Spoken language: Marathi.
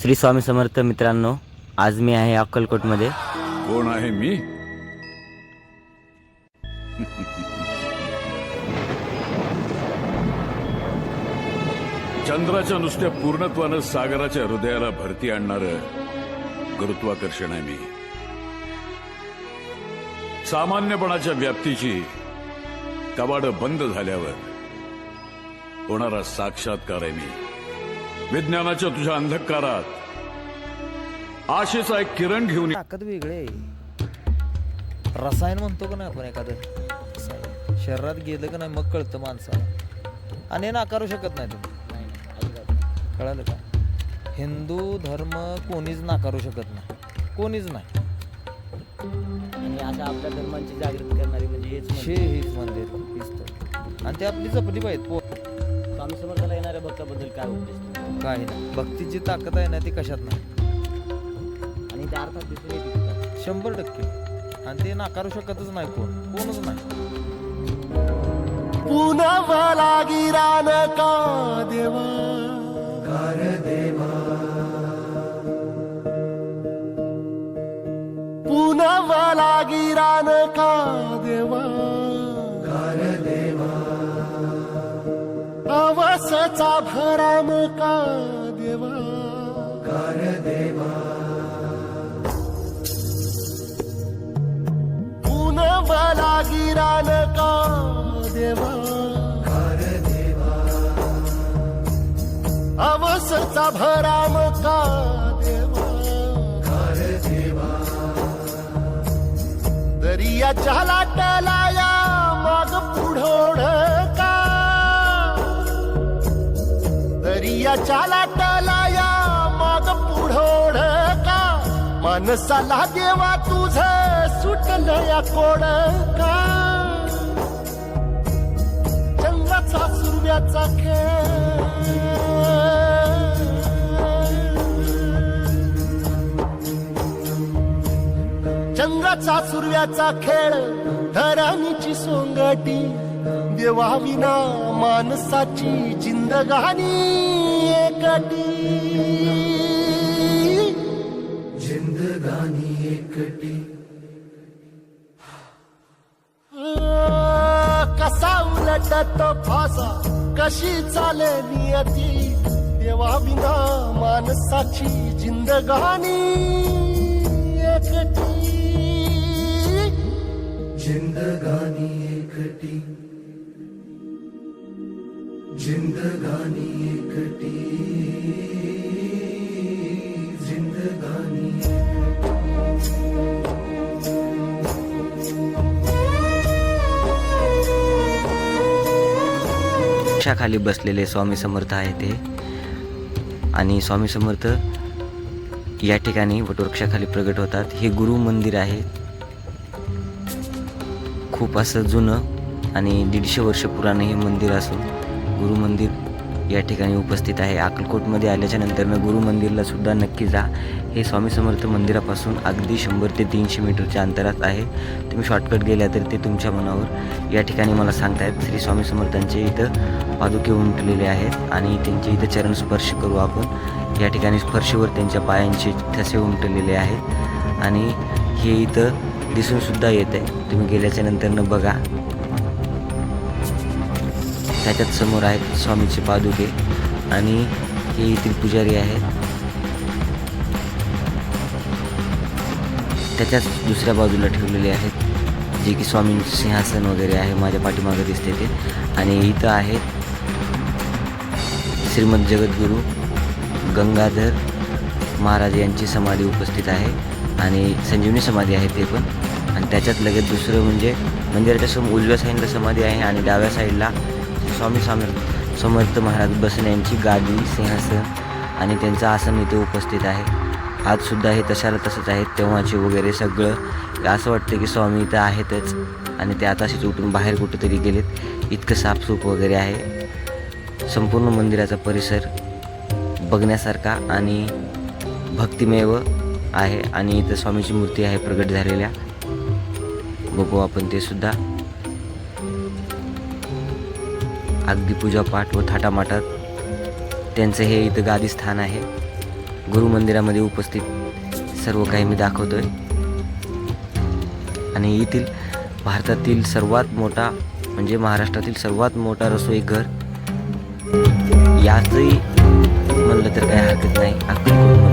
श्री स्वामी समर्थ मित्रांनो आज मी आहे अक्कलकोटमध्ये. कोण आहे मी? चंद्राच्या नुसत्या पूर्णत्वानं सागराच्या हृदयाला भरती आणणार गुरुत्वाकर्षण आहे मी. सामान्यपणाच्या व्याप्तीची कवाड बंद झाल्यावर होणारा साक्षात्कार आहे मी. विज्ञानाच्या तुझ्या अंधकारात. आशेचा एक किरण घेऊन ताकद वेगळी रसायन म्हणतो का नाही आपण एखादं. शरीरात गेलं का नाही मग कळतं माणसाला. आणि हे नाकारू शकत नाही तुम्ही. कळालं का? हिंदू धर्म कोणीच नाकारू शकत नाही. कोणीच नाही. आणि आता आपल्या धर्मांची जागृती करणारी म्हणजे हेच शे मंदिर. हेच मंदिर. आणि ते आपली जपली पाहिजेत पो स्वामी समर्थाला येणाऱ्या भक्ताबद्दल काय उपदेश? काही नाही. भक्तीची ताकद आहे ना ती कशात नाही. आणि त्या अर्थात दिसून येते तिथं. शंभर टक्के. आणि ते नाकारू शकतच नाही कोण. कोणच नाही. पुनवला गिरान का देवा? पुनवला गिरान का देवा भराम का देवा. पुनवला गिरान का देवा. अवसचा भराम का देवा. दरियाच्या लाटलाया माग पुढोढ का दरियाच्या लाटलाया माग पुढोड का माणसाला देवा तुझ सुटलं या कोड का? चंद्राचा सूर्याचा खेळ. चंद्राचा सूर्याचा खेळ धराणीची सोंगटी देवा विना माणसाची जिंदगानी एकटी कसा उलटत फासा कशी चाले नियती देवा विना माणसाची जिंदगानी एकटी जिंदगानी एकटी जिंदगानी एकटी जिंदगानी खाली बसलेले स्वामी समर्थ आहे ते. आणि स्वामी समर्थ या ठिकाणी वटवृक्षाखाली प्रगट होतात. हे गुरु मंदिर आहे. खूप असं जुनं आणि दीडशे वर्ष पुराणं हे मंदिर असून गुरु मंदिर या ठिकाणी उपस्थित आहे. अक्कलकोटमध्ये आल्याच्या नंतरनं गुरु मंदिरला सुद्धा नक्की जा. हे स्वामी समर्थ मंदिरापासून अगदी शंभर ते तीनशे मीटरच्या अंतरात आहे. तुम्ही शॉर्टकट गेल्या तर ते तुमच्या मनावर या ठिकाणी मला सांगतायत. श्री स्वामी समर्थांचे इथं पादुके उमटलेले आहेत आणि त्यांचे इथं चरण स्पर्श करू आपण. या ठिकाणी स्पर्शवर त्यांच्या पायांचे ठसे उमटलेले आहेत. आणि हे इथं दिसूनसुद्धा येत आहे तुम्ही गेल्याच्या नंतरनं बघा. त्याच्यात समोर आहेत स्वामीचे पादुके आणि हे येथील पुजारी आहेत. त्याच्याच दुसऱ्या बाजूला ठेवलेले आहेत जे की स्वामींचे सिंहासन वगैरे आहे माझ्या पाठीमागं दिसते ते. आणि इथं आहेत श्रीमद जगद्गुरू गंगाधर महाराज यांची समाधी उपस्थित आहे. आणि संजीवनी समाधी आहे ते पण. आणि त्याच्यात लगेच दुसरं म्हणजे मंदिराच्या समोर उजव्या साईडला समाधी आहे आणि डाव्या साईडला स्वामी समर्थ समर्थ महाराज बसण्याची गादी सिंहासन आणि त्यांचं आसन इथे उपस्थित आहे. आजसुद्धा हे तशाला तसंच आहेत तेव्हाचे वगैरे सगळं असं वाटतं की स्वामी इथं आहेतच. आणि ते आताशीच उठून बाहेर कुठेतरी गेलेत. इतकं साफसूफ वगैरे आहे. संपूर्ण मंदिराचा परिसर बघण्यासारखा आणि भक्तिमेव आहे. आणि इथं स्वामीची मूर्ती आहे प्रगट झालेल्या. बघू आपण ते सुद्धा. अगदी पूजापाठ व थाटामाटात. त्यांचं हे इथं गादी स्थान आहे. गुरु मंदिरामध्ये उपस्थित सर्व काही मी दाखवतोय. आणि येथील भारतातील सर्वात मोठा म्हणजे महाराष्ट्रातील सर्वात मोठा रसोई घर याचही म्हणलं तर काही हरकत नाही. अगदी